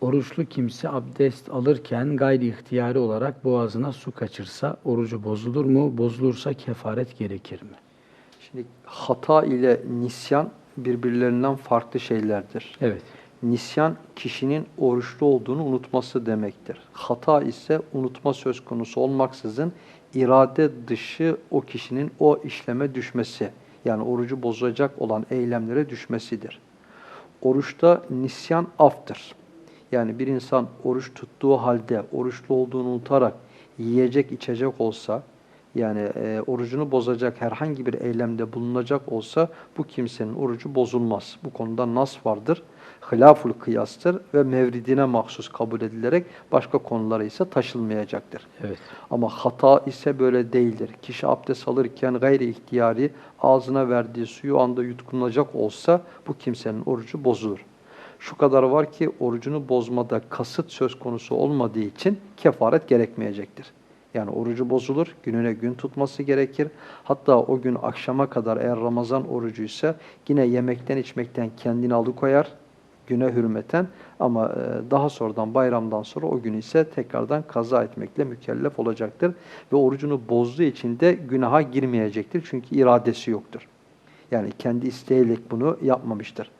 Oruçlu kimse abdest alırken gayri ihtiyari olarak boğazına su kaçırsa orucu bozulur mu? Bozulursa kefaret gerekir mi? Şimdi hata ile nisyan birbirlerinden farklı şeylerdir. Evet. Nisyan kişinin oruçlu olduğunu unutması demektir. Hata ise unutma söz konusu olmaksızın irade dışı o kişinin o işleme düşmesi. Yani orucu bozacak olan eylemlere düşmesidir. Oruçta nisyan aftır. Yani bir insan oruç tuttuğu halde oruçlu olduğunu unutarak yiyecek içecek olsa yani e, orucunu bozacak herhangi bir eylemde bulunacak olsa bu kimsenin orucu bozulmaz. Bu konuda nas vardır. Hilaful kıyastır ve mevridine mahsus kabul edilerek başka konulara ise taşılmayacaktır. Evet. Ama hata ise böyle değildir. Kişi abdest alırken gayri ihtiyari ağzına verdiği suyu anda yutkunacak olsa bu kimsenin orucu bozulur. Şu kadar var ki orucunu bozmada kasıt söz konusu olmadığı için kefaret gerekmeyecektir. Yani orucu bozulur, gününe gün tutması gerekir. Hatta o gün akşama kadar eğer Ramazan orucuysa yine yemekten içmekten kendini alıkoyar güne hürmeten ama e, daha sonradan bayramdan sonra o günü ise tekrardan kaza etmekle mükellef olacaktır. Ve orucunu bozduğu için de günaha girmeyecektir. Çünkü iradesi yoktur. Yani kendi isteğiyle bunu yapmamıştır.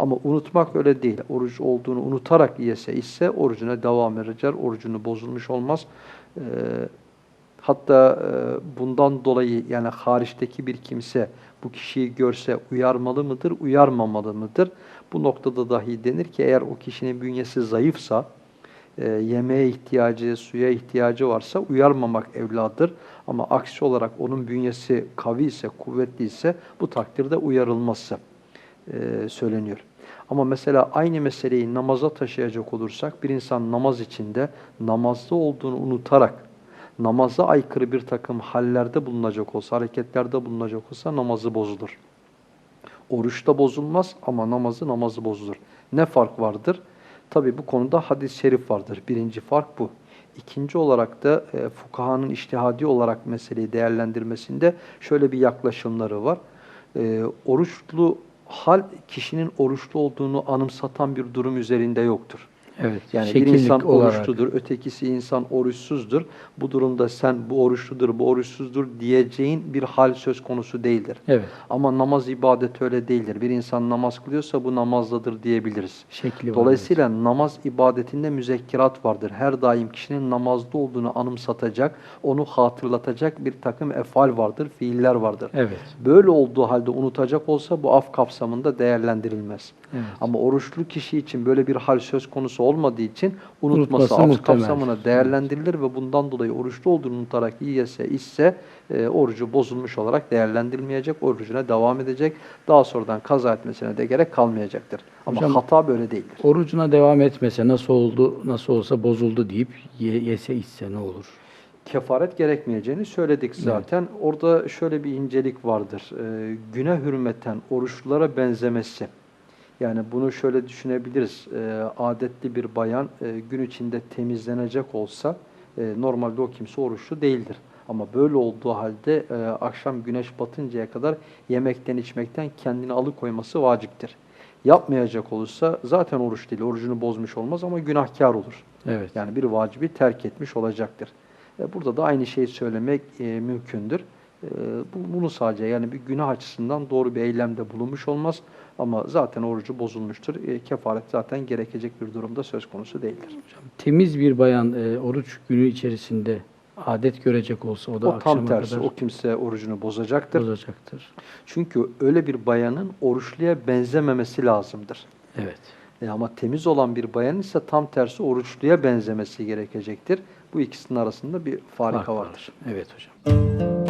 Ama unutmak öyle değil. Oruç olduğunu unutarak yese ise orucuna devam edecek. Orucunu bozulmuş olmaz. Ee, hatta e, bundan dolayı yani hariçteki bir kimse bu kişiyi görse uyarmalı mıdır, uyarmamalı mıdır? Bu noktada dahi denir ki eğer o kişinin bünyesi zayıfsa, e, yemeğe ihtiyacı, suya ihtiyacı varsa uyarmamak evladır. Ama aksi olarak onun bünyesi kavi ise, kuvvetli ise bu takdirde uyarılması e, söyleniyor. Ama mesela aynı meseleyi namaza taşıyacak olursak bir insan namaz içinde namazda olduğunu unutarak namaza aykırı bir takım hallerde bulunacak olsa, hareketlerde bulunacak olsa namazı bozulur. Oruçta bozulmaz ama namazı namazı bozulur. Ne fark vardır? Tabi bu konuda hadis-i şerif vardır. Birinci fark bu. İkinci olarak da e, fukahanın iştihadi olarak meseleyi değerlendirmesinde şöyle bir yaklaşımları var. E, oruçlu hal kişinin oruçlu olduğunu anımsatan bir durum üzerinde yoktur. Evet. Yani bir insan olarak. oruçludur, ötekisi insan oruçsuzdur. Bu durumda sen bu oruçludur, bu oruçsuzdur diyeceğin bir hal söz konusu değildir. Evet. Ama namaz ibadeti öyle değildir. Bir insan namaz kılıyorsa bu namazdadır diyebiliriz. Şekli. Dolayısıyla namaz ibadetinde müzekkirat vardır. Her daim kişinin namazda olduğunu anımsatacak, onu hatırlatacak bir takım efal vardır, fiiller vardır. Evet. Böyle olduğu halde unutacak olsa bu af kapsamında değerlendirilmez. Evet. Ama oruçlu kişi için böyle bir hal söz konusu olmadığı için unutması Unutması af kapsamına değerlendirilir ve bundan dolayı oruçlu olduğunu unutarak yiyese, içse e, orucu bozulmuş olarak değerlendirilmeyecek, orucuna devam edecek. Daha sonradan kaza etmesine de gerek kalmayacaktır. Ama Hocam- hata böyle değildir. Orucuna devam etmese nasıl oldu, nasıl olsa bozuldu deyip ye- yese içse ne olur? kefaret gerekmeyeceğini söyledik zaten. Orada şöyle bir incelik vardır. Ee, güne hürmeten oruçlulara benzemesi. Yani bunu şöyle düşünebiliriz. Ee, adetli bir bayan e, gün içinde temizlenecek olsa e, normalde o kimse oruçlu değildir. Ama böyle olduğu halde e, akşam güneş batıncaya kadar yemekten içmekten kendini alıkoyması vaciptir. Yapmayacak olursa zaten oruç değil, orucunu bozmuş olmaz ama günahkar olur. Evet. Yani bir vacibi terk etmiş olacaktır. E, Burada da aynı şeyi söylemek e, mümkündür. E, bu, bunu sadece yani bir günah açısından doğru bir eylemde bulunmuş olmaz. Ama zaten orucu bozulmuştur. E, kefaret zaten gerekecek bir durumda söz konusu değildir. Temiz bir bayan e, oruç günü içerisinde adet görecek olsa o da O tam tersi. kadar O kimse orucunu bozacaktır. bozacaktır. Çünkü öyle bir bayanın oruçluya benzememesi lazımdır. Evet. E, ama temiz olan bir bayan ise tam tersi oruçluya benzemesi gerekecektir. Bu ikisinin arasında bir farika Fark vardır. Evet hocam.